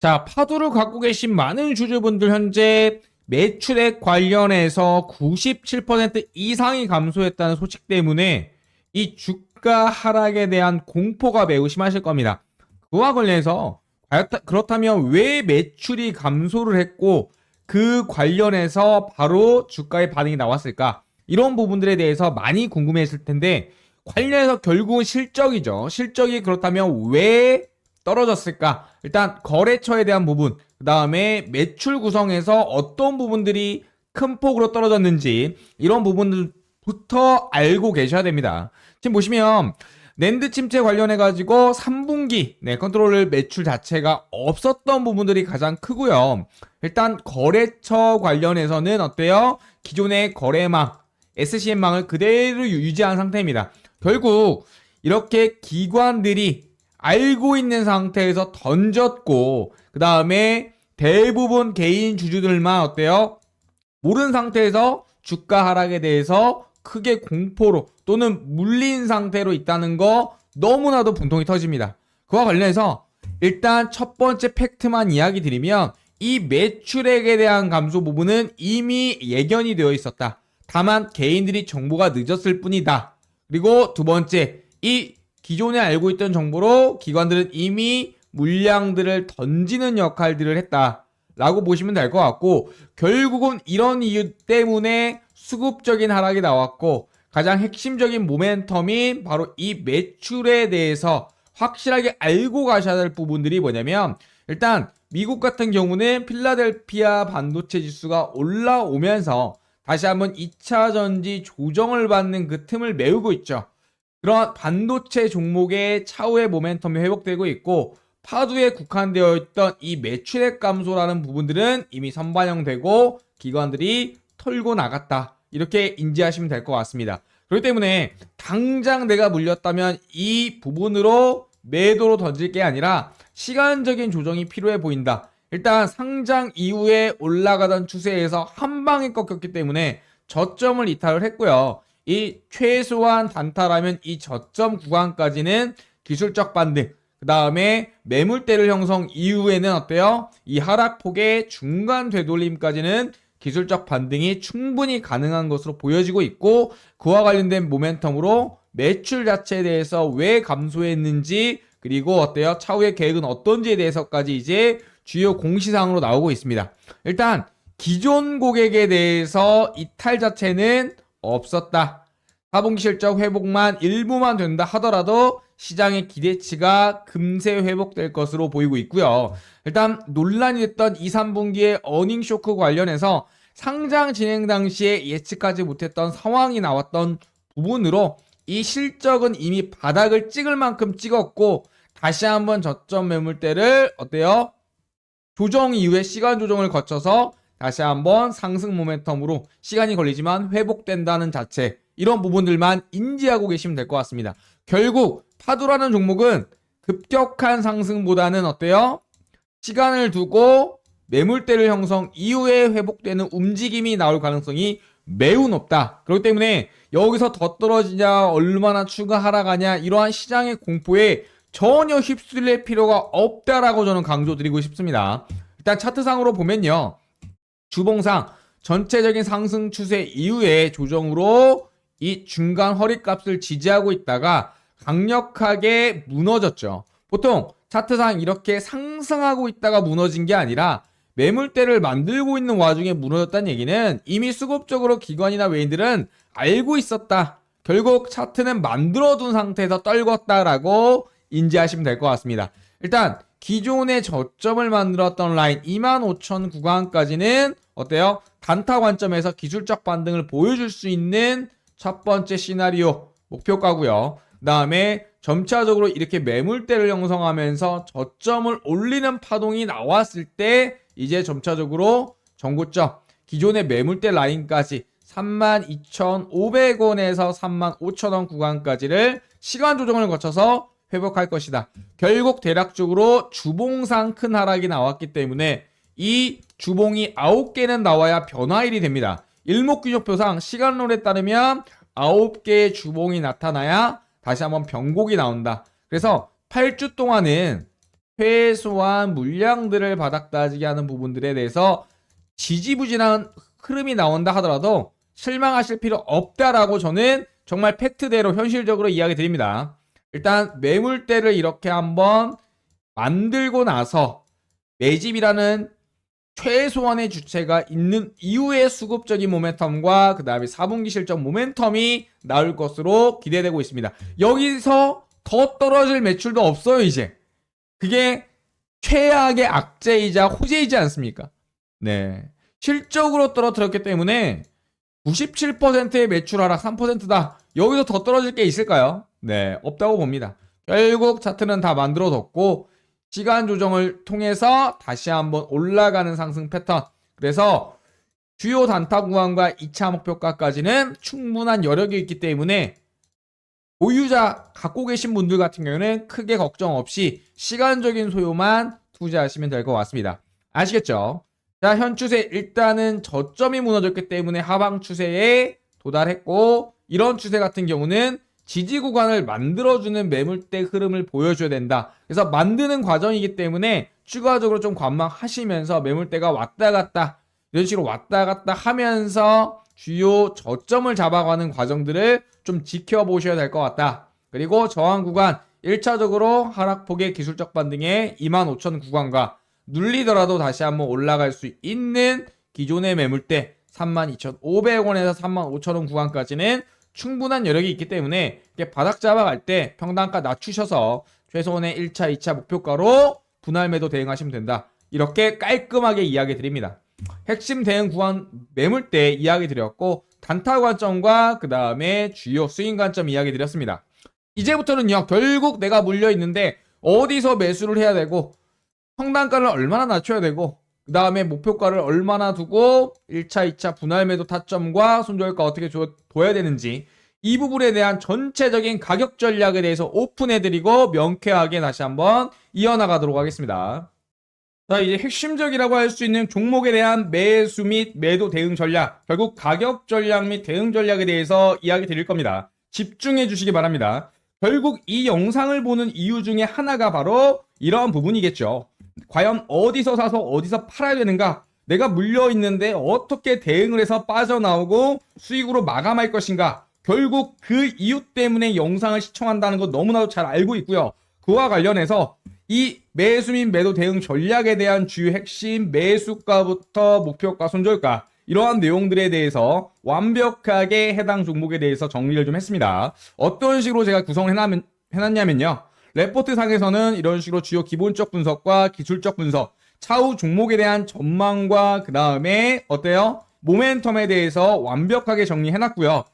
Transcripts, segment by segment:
자, 파도를 갖고 계신 많은 주주분들 현재 매출액 관련해서 97% 이상이 감소했다는 소식 때문에 이 주가 하락에 대한 공포가 매우 심하실 겁니다. 그와 관련해서 그렇다면 왜 매출이 감소를 했고 그 관련해서 바로 주가의 반응이 나왔을까? 이런 부분들에 대해서 많이 궁금했을 텐데 관련해서 결국은 실적이죠. 실적이 그렇다면 왜 떨어졌을까? 일단 거래처에 대한 부분, 그 다음에 매출 구성에서 어떤 부분들이 큰 폭으로 떨어졌는지 이런 부분들부터 알고 계셔야 됩니다. 지금 보시면 낸드 침체 관련해 가지고 3분기 네, 컨트롤 매출 자체가 없었던 부분들이 가장 크고요. 일단 거래처 관련해서는 어때요? 기존의 거래망 SCM망을 그대로 유- 유지한 상태입니다. 결국 이렇게 기관들이 알고 있는 상태에서 던졌고 그 다음에 대부분 개인 주주들만 어때요? 모르는 상태에서 주가 하락에 대해서 크게 공포로 또는 물린 상태로 있다는 거 너무나도 분통이 터집니다. 그와 관련해서 일단 첫 번째 팩트만 이야기 드리면 이 매출액에 대한 감소 부분은 이미 예견이 되어 있었다. 다만 개인들이 정보가 늦었을 뿐이다. 그리고 두 번째, 이 기존에 알고 있던 정보로 기관들은 이미 물량들을 던지는 역할들을 했다. 라고 보시면 될 것 같고, 결국은 이런 이유 때문에 수급적인 하락이 나왔고, 가장 핵심적인 모멘텀이 바로 이 매출에 대해서 확실하게 알고 가셔야 될 부분들이 뭐냐면, 일단 미국 같은 경우는 필라델피아 반도체 지수가 올라오면서 다시 한번 2차 전지 조정을 받는 그 틈을 메우고 있죠. 그런 반도체 종목의 차후의 모멘텀이 회복되고 있고 파도에 국한되어 있던 이 매출액 감소라는 부분들은 이미 선반영되고 기관들이 털고 나갔다. 이렇게 인지하시면 될 것 같습니다. 그렇기 때문에 당장 내가 물렸다면 이 부분으로 매도로 던질 게 아니라 시간적인 조정이 필요해 보인다. 일단 상장 이후에 올라가던 추세에서 한 방에 꺾였기 때문에 저점을 이탈을 했고요. 이 최소한 단타라면 이 저점 구간까지는 기술적 반등, 그 다음에 매물대를 형성 이후에는 어때요? 이 하락폭의 중간 되돌림까지는 기술적 반등이 충분히 가능한 것으로 보여지고 있고 그와 관련된 모멘텀으로 매출 자체에 대해서 왜 감소했는지 그리고 어때요? 차후의 계획은 어떤지에 대해서까지 이제 주요 공시사항으로 나오고 있습니다. 일단 기존 고객에 대해서 이탈 자체는 없었다. 4분기 실적 회복만 일부만 된다 하더라도 시장의 기대치가 금세 회복될 것으로 보이고 있고요. 일단 논란이 됐던 2, 3분기의 어닝 쇼크 관련해서 상장 진행 당시에 예측하지 못했던 상황이 나왔던 부분으로 이 실적은 이미 바닥을 찍을 만큼 찍었고 다시 한번 저점 매물대를 어때요? 조정 이후에 시간 조정을 거쳐서 다시 한번 상승 모멘텀으로 시간이 걸리지만 회복된다는 자체 이런 부분들만 인지하고 계시면 될 것 같습니다. 결국 파도라는 종목은 급격한 상승보다는 어때요? 시간을 두고 매물대를 형성 이후에 회복되는 움직임이 나올 가능성이 매우 높다. 그렇기 때문에 여기서 더 떨어지냐, 얼마나 추가 하락하냐 이러한 시장의 공포에 전혀 휩쓸릴 필요가 없다라고 저는 강조드리고 싶습니다. 일단 차트상으로 보면요. 주봉상 전체적인 상승 추세 이후에 조정으로 이 중간 허리값을 지지하고 있다가 강력하게 무너졌죠. 보통 차트상 이렇게 상승하고 있다가 무너진 게 아니라 매물대를 만들고 있는 와중에 무너졌다는 얘기는 이미 수급적으로 기관이나 외인들은 알고 있었다. 결국 차트는 만들어둔 상태에서 떨궜다라고 인지하시면 될 것 같습니다. 일단 기존의 저점을 만들었던 라인 25,000 구간까지는 어때요? 단타 관점에서 기술적 반등을 보여줄 수 있는 첫 번째 시나리오 목표가고요. 그다음에 점차적으로 이렇게 매물대를 형성하면서 저점을 올리는 파동이 나왔을 때 이제 점차적으로 전고점 기존의 매물대 라인까지 32,500원에서 35,000원 구간까지를 시간 조정을 거쳐서 회복할 것이다. 결국 대략적으로 주봉상 큰 하락이 나왔기 때문에 이 주봉이 9개는 나와야 변화일이 됩니다. 일목균형표상 시간론에 따르면 9개의 주봉이 나타나야 다시 한번 변곡이 나온다. 그래서 8주 동안은 최소한 물량들을 바닥 따지게 하는 부분들에 대해서 지지부진한 흐름이 나온다 하더라도 실망하실 필요 없다라고 저는 정말 팩트대로 현실적으로 이야기 드립니다. 일단 매물대를 이렇게 한번 만들고 나서 매집이라는 최소한의 주체가 있는 이후의 수급적인 모멘텀과 그 다음에 4분기 실적 모멘텀이 나올 것으로 기대되고 있습니다. 여기서 더 떨어질 매출도 없어요, 이제. 그게 최악의 악재이자 호재이지 않습니까? 네. 실적으로 떨어뜨렸기 때문에 97%의 매출 하락 3%다. 여기서 더 떨어질 게 있을까요? 네, 없다고 봅니다. 결국 차트는 다 만들어뒀고 시간 조정을 통해서 다시 한번 올라가는 상승 패턴. 그래서 주요 단타 구간과 2차 목표가까지는 충분한 여력이 있기 때문에 보유자 갖고 계신 분들 같은 경우는 크게 걱정 없이 시간적인 소요만 투자하시면 될 것 같습니다. 아시겠죠? 자, 현 추세 일단은 저점이 무너졌기 때문에 하방 추세에 도달했고 이런 추세 같은 경우는 지지 구간을 만들어주는 매물대 흐름을 보여줘야 된다. 그래서 만드는 과정이기 때문에 추가적으로 좀 관망하시면서 매물대가 왔다 갔다 이런 식으로 왔다 갔다 하면서 주요 저점을 잡아가는 과정들을 좀 지켜보셔야 될 것 같다. 그리고 저항 구간 1차적으로 하락폭의 기술적 반등에 25,000 구간과 눌리더라도 다시 한번 올라갈 수 있는 기존의 매물대 32,500원에서 35,000원 구간까지는 충분한 여력이 있기 때문에 바닥 잡아갈 때 평단가 낮추셔서 최소한의 1차, 2차 목표가로 분할 매도 대응하시면 된다. 이렇게 깔끔하게 이야기 드립니다. 핵심 대응 구간 매물대 이야기 드렸고 단타 관점과 그 다음에 주요 스윙 관점 이야기 드렸습니다. 이제부터는요 결국 내가 물려 있는데 어디서 매수를 해야 되고 평단가를 얼마나 낮춰야 되고 그 다음에 목표가를 얼마나 두고 1차, 2차 분할 매도 타점과 손절가 어떻게 줘, 둬야 되는지 이 부분에 대한 전체적인 가격 전략에 대해서 오픈해드리고 명쾌하게 다시 한번 이어나가도록 하겠습니다. 자, 이제 핵심적이라고 할 수 있는 종목에 대한 매수 및 매도 대응 전략, 결국 가격 전략 및 대응 전략에 대해서 이야기 드릴 겁니다. 집중해 주시기 바랍니다. 결국 이 영상을 보는 이유 중에 하나가 바로 이러한 부분이겠죠. 과연 어디서 사서 어디서 팔아야 되는가? 내가 물려 있는데 어떻게 대응을 해서 빠져나오고 수익으로 마감할 것인가? 결국 그 이유 때문에 영상을 시청한다는 거 너무나도 잘 알고 있고요. 그와 관련해서 이 매수 및 매도 대응 전략에 대한 주요 핵심 매수가부터 목표가 손절가 이러한 내용들에 대해서 완벽하게 해당 종목에 대해서 정리를 좀 했습니다. 어떤 식으로 제가 구성을 해놨, 해놨냐면요. 레포트 상에서는 이런 식으로 주요 기본적 분석과 기술적 분석, 차후 종목에 대한 전망과 그 다음에 어때요? 모멘텀에 대해서 완벽하게 정리해놨고요.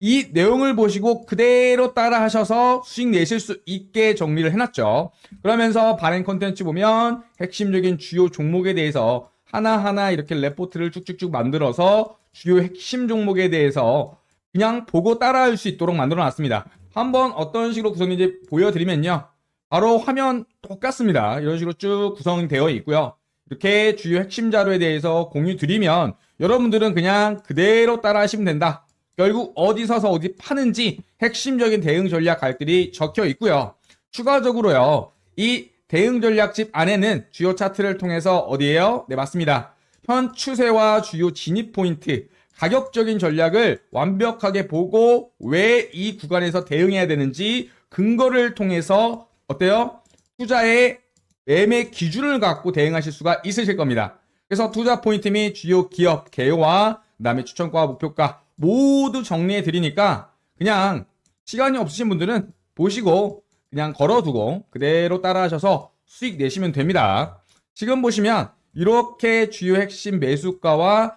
이 내용을 보시고 그대로 따라 하셔서 수익 내실 수 있게 정리를 해놨죠. 그러면서 발행 컨텐츠 보면 핵심적인 주요 종목에 대해서 하나하나 이렇게 레포트를 쭉쭉쭉 만들어서 주요 핵심 종목에 대해서 그냥 보고 따라할 수 있도록 만들어 놨습니다. 한번 어떤 식으로 구성인지 보여드리면요. 바로 화면 똑같습니다. 이런 식으로 쭉 구성이 되어 있고요. 이렇게 주요 핵심 자료에 대해서 공유 드리면 여러분들은 그냥 그대로 따라 하시면 된다. 결국 어디 서서 어디 파는지 핵심적인 대응 전략 갈들이 적혀 있고요. 추가적으로요. 이 대응 전략집 안에는 주요 차트를 통해서 어디에요? 네, 맞습니다. 현 추세와 주요 진입 포인트, 가격적인 전략을 완벽하게 보고 왜 이 구간에서 대응해야 되는지 근거를 통해서 어때요? 투자의 매매 기준을 갖고 대응하실 수가 있으실 겁니다. 그래서 투자 포인트 및 주요 기업 개요와 그다음에 추천과 목표가 모두 정리해 드리니까 그냥 시간이 없으신 분들은 보시고 그냥 걸어두고 그대로 따라하셔서 수익 내시면 됩니다. 지금 보시면 이렇게 주요 핵심 매수가와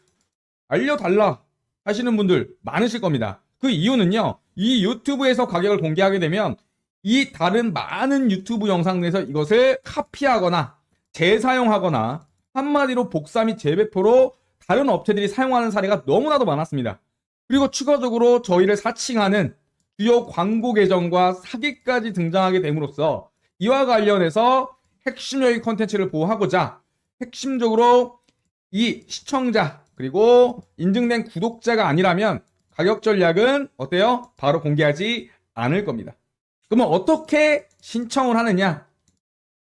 알려달라 하시는 분들 많으실 겁니다. 그 이유는요, 이 유튜브에서 가격을 공개하게 되면 이 다른 많은 유튜브 영상 내에서 이것을 카피하거나 재사용하거나 한마디로 복사 및 재배포로 다른 업체들이 사용하는 사례가 너무나도 많았습니다. 그리고 추가적으로 저희를 사칭하는 주요 광고 계정과 사기까지 등장하게 됨으로써 이와 관련해서 핵심적인 컨텐츠를 보호하고자 핵심적으로 이 시청자 그리고 인증된 구독자가 아니라면 가격 전략은 어때요? 바로 공개하지 않을 겁니다. 그러면 어떻게 신청을 하느냐?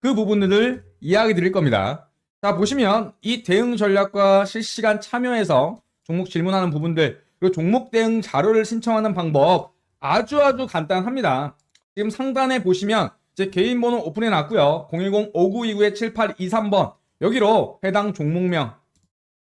그 부분들을 이야기 드릴 겁니다. 자, 보시면 이 대응 전략과 실시간 참여해서 종목 질문하는 부분들, 그리고 종목 대응 자료를 신청하는 방법 아주 아주 간단합니다. 지금 상단에 보시면 제 개인 번호 오픈해 놨고요. 010-5929-7823번 여기로 해당 종목명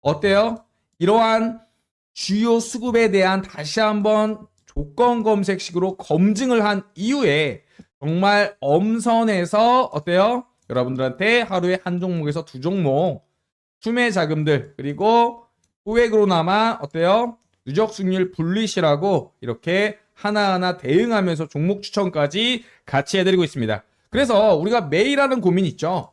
어때요? 이러한 주요 수급에 대한 다시 한번 조건 검색식으로 검증을 한 이후에 정말 엄선해서 어때요? 여러분들한테 하루에 한 종목에서 두 종목 추매 자금들 그리고 소액으로나마 어때요? 누적 승률 분리시라고 이렇게 하나하나 대응하면서 종목 추천까지 같이 해드리고 있습니다. 그래서 우리가 매일 하는 고민 있죠.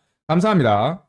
감사합니다.